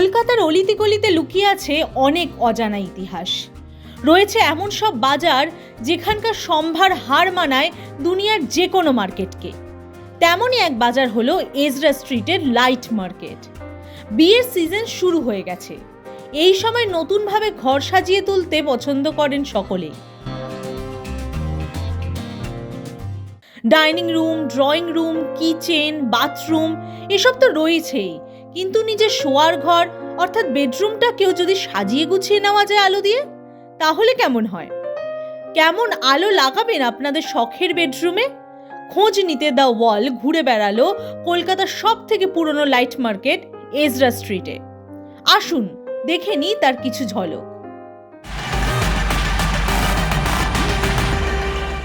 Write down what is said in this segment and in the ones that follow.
কলকাতার অলিতে গলিতে লুকিয়ে আছে অনেক অজানা ইতিহাস। রয়েছে এমন সব বাজার যেখানকার সম্ভার হার মানায় দুনিয়ার যে কোনো মার্কেটকে। তেমনই এক বাজার হলো এজরা স্ট্রিটের লাইট মার্কেট। বিয়ের সিজন শুরু হয়ে গেছে। এই সময় নতুনভাবে ঘর সাজিয়ে তুলতে পছন্দ করেন সকলেই। Dining room, drawing room, kitchen, bathroom, এসব তো রয়েছেই। কিন্তু নিজের শোয়ার ঘর অর্থাৎ বেডরুমটা কেউ যদি সাজিয়ে গুছিয়ে নেওয়া যায় আলো দিয়ে, তাহলে কেমন হয়? কেমন আলো লাগাবেন আপনাদের শখের বেডরুমে? খোঁজ নিতে দ্য ওয়াল ঘুরে বেড়ালো কলকাতার সব থেকে পুরনো লাইট মার্কেট এজরা স্ট্রিটে। আসুন, দেখে নিই তার কিছু ঝলক।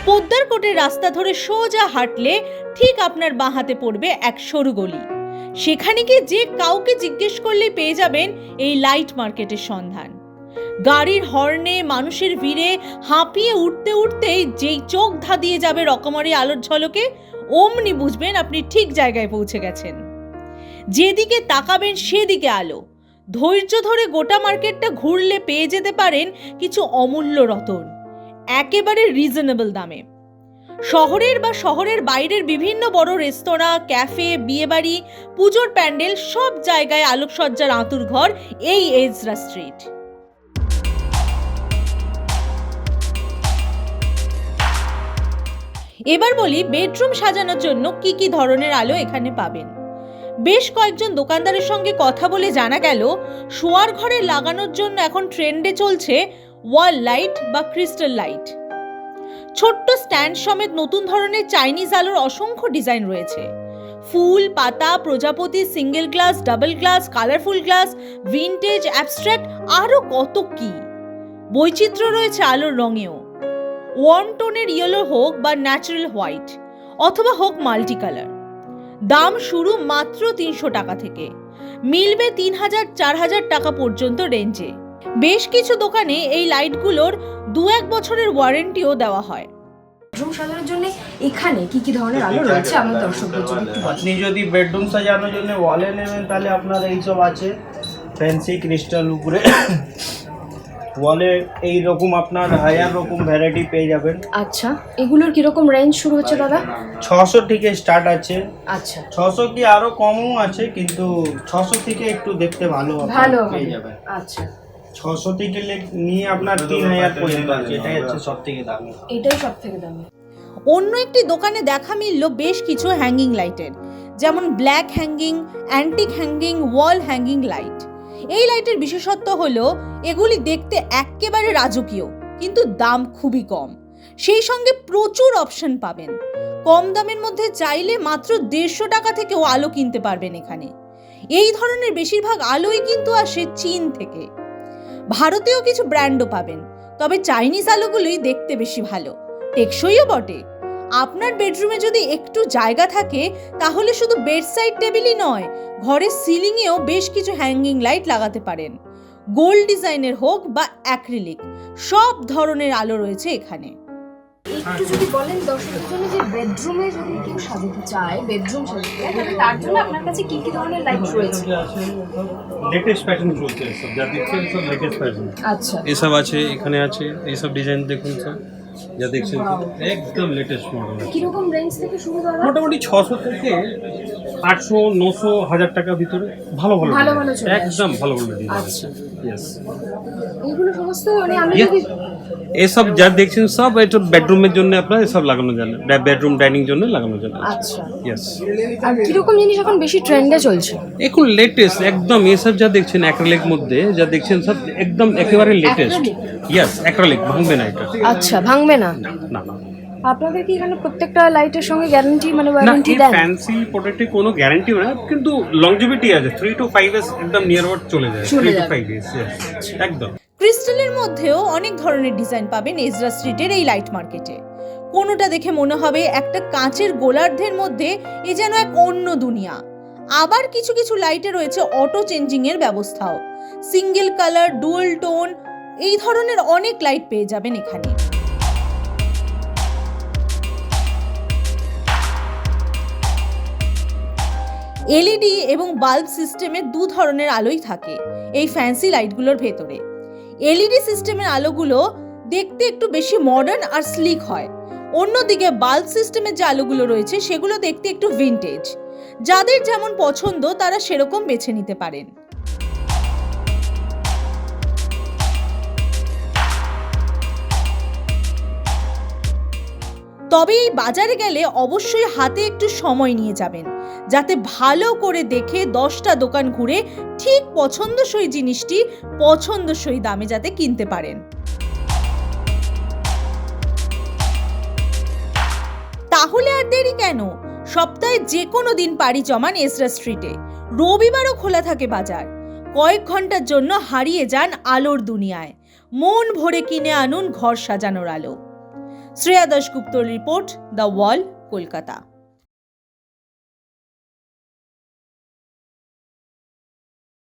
পোদ্দার কোটের রাস্তা ধরে সোজা হাঁটলে ঠিক আপনার বাঁ হাতে পড়বে এক সরু গলি। সেখানে গিয়ে যে কাউকে জিজ্ঞেস করলেই পেয়ে যাবেন এই লাইট মার্কেটের সন্ধান। গাড়ির হর্নে, মানুষের ভিড়ে হাঁপিয়ে উঠতে উঠতেই যেই চোখ ধাঁধিয়ে যাবে রকমারি আলোর ঝলকে, অমনি বুঝবেন আপনি ঠিক জায়গায় পৌঁছে গেছেন। যেদিকে তাকাবেন সেদিকে আলো। ধৈর্য ধরে গোটা মার্কেটটা ঘুরলে পেয়ে যেতে পারেন কিছু অমূল্য রতন। একেবারে রিজনেবল দামে। শহরের বা শহরের বাইরের বিভিন্ন বড় রেস্তোরাঁ, ক্যাফে, বিয়েবাড়ি, পুজোর প্যান্ডেল সব জায়গায় আলোকসজ্জার আঁতুর ঘর এই এজরা স্ট্রিট। এবার বলি বেডরুম সাজানোর জন্য কি কি ধরনের আলো এখানে পাবেন। বেশ কয়েকজন দোকানদারের সঙ্গে কথা বলে জানা গেল, শোয়ার ঘরে লাগানোর জন্য এখন ট্রেন্ডে চলছে ওয়াল লাইট বা ক্রিস্টাল লাইট। ছোট্ট স্ট্যান্ড সমেত নতুন ধরনের চাইনিজ আলোর অসংখ্য ডিজাইন রয়েছে। ফুল, পাতা, প্রজাপতি, single glass, double glass, colourful glass, vintage abstract আরও কত কি? বৈচিত্র্য রয়েছে আলোর রঙেও। ওয়ার্ম টোনের ইয়েলো হোক বা ন্যাচারাল হোয়াইট, অথবা হোক মাল্টি কালার। দাম শুরু মাত্র তিনশো টাকা থেকে। মিলবে তিন হাজার, চার হাজার টাকা পর্যন্ত রেঞ্জে। বেশ কিছু দোকানে এই লাইটগুলোর দু এক বছরের ওয়ারেন্টিও দেওয়া হয়। বেডরুম সাজানোর জন্য এখানে কি কি ধরনের আলো রয়েছে আমাদের দর্শকদের জন্য একটু আপনি যদি বেডরুম সাজানোর জন্য ওয়ালে নেবেন তাহলে আপনার এইসব আছে। ফ্যান্সি ক্রিস্টাল উপরে। ওয়ালে এই রকম আপনার হাজার রকম ভ্যারাইটি পেয়ে যাবেন। আচ্ছা এগুলোর কীরকম রেঞ্জ শুরু হচ্ছে দাদা? ছশো থেকে স্টার্ট আছে। আচ্ছা। ছশো কি আরও কমও আছে কিন্তু ছশো থেকে একটু দেখতে ভালো আপনার ভালো পেয়ে যাবেন। আচ্ছা। ছশো থেকে নিয়ে আপনার তিন হাজার পর্যন্ত আছে এটাই হচ্ছে সব থেকে দামি। এটাই সব থেকে দামি। অন্য একটি দোকানে দেখা মিলল বেশ কিছু হ্যাঙ্গিং লাইটের যেমন black hanging antique hanging wall hanging light এই লাইটের বিশেষত্ব হলো এগুলি দেখতে এক্কেবারে রাজকীয় কিন্তু দাম খুবই কম। সেই সঙ্গে প্রচুর অপশন পাবেন। কম দামের মধ্যে চাইলে মাত্র দেড়শো টাকা থেকেও আলো কিনতে পারবেন এখানে। এই ধরনের বেশিরভাগ আলোই কিন্তু আসে চীন থেকে। ভারতেও কিছু ব্র্যান্ডও পাবেন। তবে চাইনিজ আলোগুলোই দেখতে বেশি ভালো। টেকসইও বটে। আপনার বেডরুমে যদি একটু জায়গা থাকে, তাহলে শুধু বেডসাইড টেবিলই নয়, ঘরের সিলিংয়েও বেশ কিছু হ্যাঙ্গিং লাইট লাগাতে পারেন। গোল্ড ডিজাইনের হোক বা অ্যাক্রিলিক, সব ধরনের আলো রয়েছে এখানে। একটু যদি বলেন দর্শকদের জন্য যে বেডরুমে যদি কেউ সাজাতে চায় বেডরুম সাজাতে চায় তাহলে তার জন্য আপনার কাছে কি কি ধরনের লাইট রয়েছে? লেটেস্ট প্যাটার্ন চলছে সব যা দেখছেন সব লেটেস্ট প্যাটার্ন আচ্ছা। এসব আছে এখানে আছে এইসব ডিজাইন দেখুন স্যার যা দেখছেন একদম লেটেস্ট মডেল কীরকম রেঞ্জ থেকে শুরু দাদা মোটামুটি ছশো থেকে আটশো নশো হাজার টাকার ভিতরে ভালো ভালো ভালো ভালো। একদম ভালো ভালো ডিজাইন আচ্ছা। আছে ইয়েস এইগুলো সমস্ত মানে আমি যদি এসব যা দেখছেন সব এটা বেডরুমের জন্য আপনার এসব লাগানো যাবে বেডরুম ডাইনিং জন্য লাগানো যাবে আচ্ছা। ইয়েস আর কীরকম জিনিস এখন বেশি ট্রেন্ডে চলছে? এখন লেটেস্ট একদম এসব যা দেখছেন অ্যাক্রিলিক মধ্যে যা দেখছেন সব একদম একেবারে লেটেস্ট ইয়েস অ্যাক্রিলিক ভাঙবে না এটা। আচ্ছা ভাঙবে না? না না আপনাদের কি এখানে প্রত্যেকটা লাইটের সঙ্গে গ্যারান্টি মানে ওয়ারেন্টি এই দেন? ফ্যান্সি প্রোডাক্টে কোনো গ্যারান্টি না কিন্তু লংজিভিটি আছে। থ্রি টু ফাইভ ইয়ার্স একদম নিয়ার ওয়ার্ড চলে যায়। চলে থ্রি টু যাবে। ফাইভ ইয়ার্স একদম। ক্রিস্টালের মধ্যেও অনেক ধরনের ডিজাইন পাবেন এজরা স্ট্রিটের এই লাইট মার্কেটে কোনোটা দেখে মনে হবে একটা কাঁচের গোলার্ধের মধ্যে এ যেন এক অন্য দুনিয়া। আবার কিছু কিছু লাইটে রয়েছে অটো চেঞ্জিং এর ব্যবস্থাও। সিঙ্গেল কালার ডুয়েল টোন এই ধরনের অনেক লাইট পেয়ে যাবেন এখানে। এলইডি এবং বাল্ব সিস্টেমে দু ধরনের আলোই থাকে, এই ফ্যান্সি লাইটগুলোর ভেতরে। এলইডি সিস্টেমের আলোগুলো দেখতে একটু বেশি মডার্ন আর স্লিক হয়। অন্যদিকে বাল্ব সিস্টেমের যে আলোগুলো রয়েছে, সেগুলো দেখতে একটু ভিনটেজ যাদের যেমন পছন্দ, তারা সেরকম বেছে নিতে পারেন। তবে এই বাজারে গেলে অবশ্যই হাতে একটু সময় নিয়ে যাবেন। যাতে ভালো করে দেখে দশটা দোকান ঘুরে ঠিক পছন্দসই জিনিসটি পছন্দসই দামে যাতে কিনতে পারেন। তাহলে আর দেরি কেন? সপ্তাহে যে কোনো দিন পাড়ি জমান এসরা স্ট্রিটে। রবিবারও খোলা থাকে বাজার। কয়েক ঘণ্টার জন্য হারিয়ে যান আলোর দুনিয়ায়। মন ভরে কিনে আনুন ঘর সাজানোর আলো। শ্রেয়া দাশগুপ্তর রিপোর্ট দ্য ওয়াল কলকাতা।